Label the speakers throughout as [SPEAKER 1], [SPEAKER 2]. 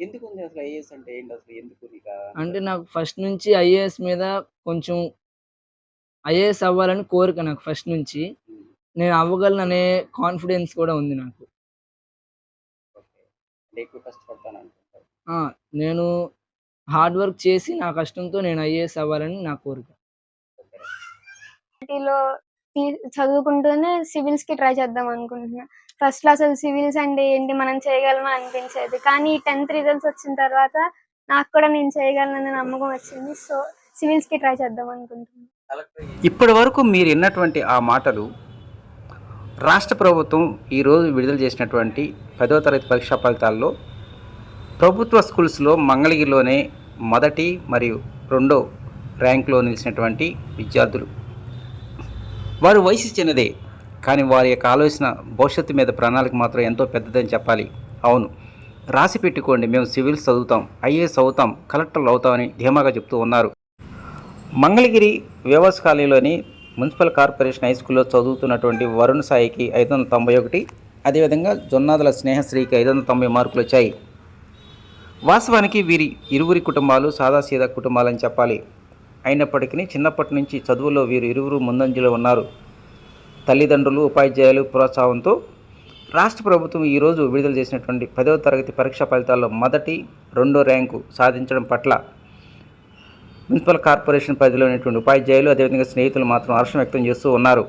[SPEAKER 1] ఎందుకుంది అసలు ఐఏఎస్ అంటే ఏంటి అసలు? ఎందుకు నీకా
[SPEAKER 2] అంటే నాకు ఫస్ట్ నుంచి ఐఏఎస్ మీద కొంచెం ఐఏఎస్ అవ్వాలని కోరిక నాకు ఫస్ట్ నుంచి. నేను అవ్వగలననే కాన్ఫిడెన్స్ కూడా ఉంది నాకు.
[SPEAKER 1] ఓకే. అంటే ఎక్కువ కష్టపడతాననుకుంటారు.
[SPEAKER 2] ఆ! నేను హార్డ్ వర్క్ చేసి నా కష్టంతో నేను ఐఏఎస్ అవ్వాలని నా కోరిక.
[SPEAKER 1] ఓకే.
[SPEAKER 3] ఐఐటీలో తి చదువుకుంటూనే సివిల్స్‌కి ట్రై చేద్దాం అనుకుంటున్నా. ఫస్ట్‌లో అసలు సివిల్స్ అంటే ఏంటి? మనం చేయగలమా అనిపించేది. కానీ 10థ్ రిజల్ట్స్ వచ్చిన తర్వాత నాకు కూడా నేను చేయగలననే నమ్మకం వచ్చింది. సో, సివిల్స్‌కి ట్రై చేద్దాం
[SPEAKER 1] అనుకుంటున్నాను
[SPEAKER 4] ఇప్పటి వరకు మీరు విన్నటువంటి ఆ మాటలు రాష్ట్ర ప్రభుత్వం ఈరోజు విడుదల చేసినటువంటి పదో తరగతి పరీక్షా ఫలితాల్లో ప్రభుత్వ స్కూల్స్లో మంగళగిరిలోనే మొదటి మరియు రెండో ర్యాంక్లో నిలిచినటువంటి విద్యార్థులు వారు వయసు చిన్నదే కానీ వారి యొక్క ఆలోచన భవిష్యత్తు మీద ప్రణాళిక మాత్రం ఎంతో పెద్దదని చెప్పాలి. అవును. రాసి పెట్టుకోండి. మేము సివిల్స్ చదువుతాం. ఐఏఎస్ అవుతాం. కలెక్టర్లు అవుతామని ధీమాగా చెప్తూ ఉన్నారు. మంగళగిరి వ్యవస్థ కాలనీలోని మున్సిపల్ కార్పొరేషన్ హై స్కూల్లో చదువుతున్నటువంటి వరుణ్ సాయికి ఐదు వందల తొంభై ఒకటి అదేవిధంగా జొన్నాదుల స్నేహశ్రీకి ఐదు వందల తొంభై మార్కులు వచ్చాయి. వాస్తవానికి వీరి ఇరువురి కుటుంబాలు సాదాసీదా కుటుంబాలని చెప్పాలి. అయినప్పటికీ చిన్నప్పటి నుంచి చదువులో వీరు ఇరువురు ముందంజలో ఉన్నారు. తల్లిదండ్రులు ఉపాధ్యాయులు ప్రోత్సాహంతో రాష్ట్ర ప్రభుత్వం ఈరోజు విడుదల చేసినటువంటి పదవ తరగతి పరీక్షా ఫలితాల్లో మొదటి రెండో ర్యాంకు సాధించడం పట్ల మున్సిపల్ కార్పొరేషన్ పరిధిలో ఉన్నటువంటి ఉపాధ్యాయులు అదేవిధంగా స్నేహితులు మాత్రం హర్షం వ్యక్తం చేస్తూ ఉన్నారు.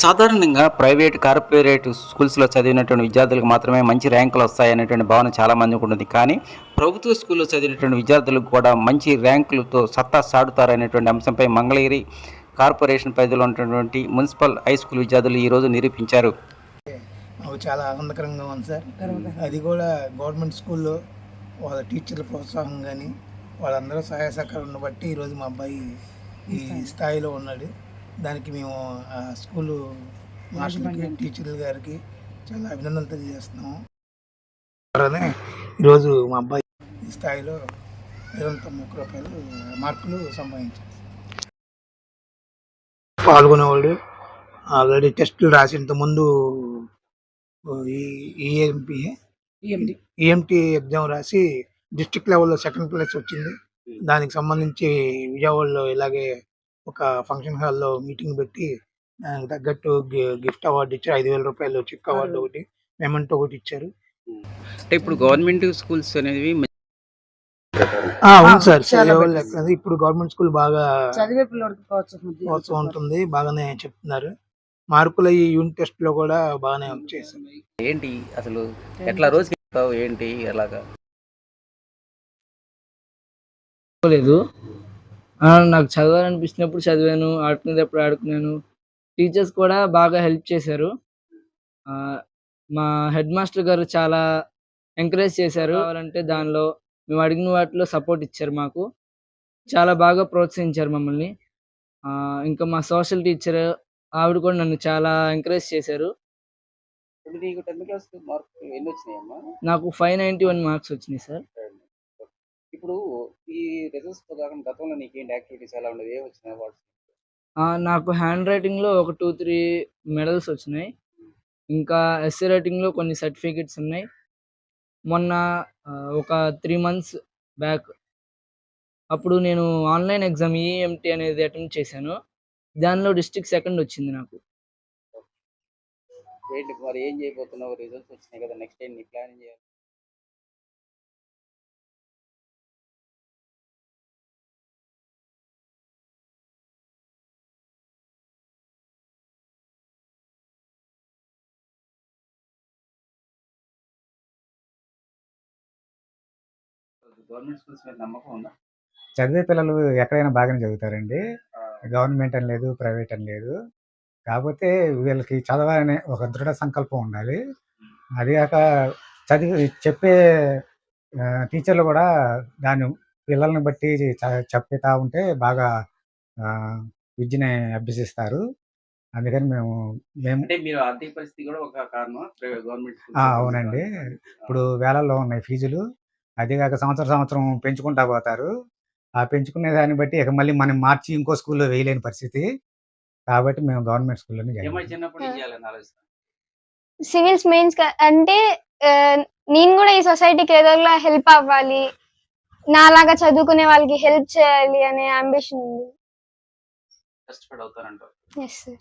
[SPEAKER 4] సాధారణంగా ప్రైవేట్ కార్పొరేట్ స్కూల్స్లో చదివినటువంటి విద్యార్థులకు మాత్రమే మంచి ర్యాంకులు వస్తాయనేటువంటి భావన చాలామందికి ఉంటుంది. కానీ ప్రభుత్వ స్కూల్లో చదివినటువంటి విద్యార్థులకు కూడా మంచి ర్యాంకులతో సత్తా సాడుతారనేటువంటి అంశంపై మంగళగిరి కార్పొరేషన్ పరిధిలో ఉన్నటువంటి మున్సిపల్ హై స్కూల్ విద్యార్థులు ఈరోజు నిరూపించారు.
[SPEAKER 5] మాకు చాలా ఆనందకరంగా ఉంది సార్. అది కూడా గవర్నమెంట్ స్కూల్లో వాళ్ళ టీచర్ల ప్రోత్సాహం కానీ వాళ్ళందరూ సహాయ సహకారం బట్టి ఈరోజు మా అబ్బాయి ఈ స్థాయిలో ఉన్నాడు. దానికి మేము ఆ స్కూలు మాస్టర్కి టీచర్ల గారికి చాలా అభినందనలు తెలియజేస్తున్నాము. ఈరోజు మా అబ్బాయి ఈ స్థాయిలో ఐదు వందల తొంభై రూపాయలు మార్కులు సంపాదించారు పాల్గొనేవాళ్ళు ఆల్రెడీ టెస్టులు రాసి ఇంతకుముందు ఈ ఈఎంపీ ఈఎంటీ. ఎగ్జామ్ రాసి డిస్ట్రిక్ట్ లెవెల్లో సెకండ్ ప్లేస్ వచ్చింది. దానికి సంబంధించి విజయవాడలో ఇలాగే ఒక ఫంక్షన్ హాల్లో మీటింగ్ పెట్టి దానికి తగ్గట్టు గిఫ్ట్ అవార్డు ఇచ్చారు. ఐదు వేల రూపాయలు చెక్ అవార్డు ఒకటి మెమెంట్ ఒకటి ఇచ్చారు.
[SPEAKER 4] అంటే ఇప్పుడు గవర్నమెంట్ స్కూల్స్ అనేవి
[SPEAKER 5] అవును సార్. ఎక్కడ ఇప్పుడు గవర్నమెంట్ స్కూల్ బాగా
[SPEAKER 6] చదివే ప్రోత్సాహం
[SPEAKER 5] ఉంటుంది. బాగానే చెప్తున్నారు. మార్కులు ఈ యూనిట్ టెస్ట్లో కూడా బాగానే వచ్చేసాయి
[SPEAKER 4] ఏంటి అసలు ఎట్లా రోజుకి వెళ్తావు ఏంటి ఎలాగా?
[SPEAKER 2] లేదు. ఆ, నాకు చదవాలనిపించినప్పుడు చదివాను. ఆడుకునేటప్పుడు ఆడుకున్నాను. టీచర్స్ కూడా బాగా హెల్ప్ చేశారు. ఆ, మా హెడ్ మాస్టర్ గారు చాలా ఎంకరేజ్ చేశారు. కావాలంటే దానిలో మేము అడిగిన వాటిలో సపోర్ట్ ఇచ్చారు మాకు. చాలా బాగా ప్రోత్సహించారు మమ్మల్ని. ఇంకా మా సోషల్ టీచర్ ఆవిడ కూడా నన్ను చాలా ఎంకరేజ్ చేశారు.
[SPEAKER 1] నీకు 10థ్ క్లాస్ మార్కులు ఎన్ని వచ్చినాయమ్మా?
[SPEAKER 2] నాకు ఫైవ్ నైంటీ వన్ మార్క్స్ వచ్చినాయి సార్.
[SPEAKER 1] ఇప్పుడు ఈ రిజల్ట్స్‌తో కాకుండా గతంలో నీకేంటి యాక్టివిటీస్ ఎలా? ఏవి వచ్చినాయి అవార్డ్స్?
[SPEAKER 2] నాకు హ్యాండ్ రైటింగ్లో ఒక టూ త్రీ మెడల్స్ వచ్చినాయి. ఇంకా ఎస్ఏ రైటింగ్లో కొన్ని సర్టిఫికెట్స్ ఉన్నాయి. మొన్న ఒక త్రీ మంత్స్ బ్యాక్ అప్పుడు నేను ఆన్లైన్ ఎగ్జామ్ ఈఎంటీ అనేది అటెంప్ట్ చేశాను దానిలో డిస్ట్రిక్ట్ సెకండ్ వచ్చింది నాకు
[SPEAKER 1] ఏంటి మరి ఏం చేయబోతున్నావు? రిజల్ట్స్ వచ్చినాయి కదా! నెక్స్ట్ ఏం నీ ప్లాన్ చేయాలి? గవర్నమెంట్ స్కూల్స్ మీద నమ్మకం ఉందా?
[SPEAKER 7] చదివే పిల్లలు ఎక్కడైనా బాగానే చదువుతారండి. గవర్నమెంట్ అని లేదు ప్రైవేట్ అని లేదు. కాకపోతే వీళ్ళకి చదవాలనే ఒక దృఢ సంకల్పం ఉండాలి. అది కాక చదివి చెప్పే టీచర్లు కూడా దాన్ని పిల్లల్ని బట్టి చ- చెప్తా ఉంటే బాగా విద్యని అభ్యసిస్తారు. అందుకని మేము మేము
[SPEAKER 1] అంటే మీరు ఆర్థిక పరిస్థితి కూడా ఒక కారణం గవర్నమెంట్
[SPEAKER 7] ఆ, అవునండి. ఇప్పుడు వేలల్లో ఉన్నాయి ఫీజులు. అదే కాక సంవత్సరం సంవత్సరం పెంచుకుంటా పోతారు. ఆ పెంచుకునే దాన్ని బట్టి ఇక మళ్ళీ మనం మార్చి ఇంకో స్కూల్లో వేయలేని పరిస్థితి. కాబట్టి మేము గవర్నమెంట్ స్కూల్లోనే జాయిన్ అయ్యాం.
[SPEAKER 3] సివిల్స్ మెయిన్స్ అంటే నేను కూడా ఈ సొసైటీకి ఏదో హెల్ప్ అవ్వాలి. నాలాగా చదువుకునే వాళ్ళకి హెల్ప్ చేయాలి అనే అంబిషన్ ఉంది.
[SPEAKER 1] కష్టపడి
[SPEAKER 3] సార్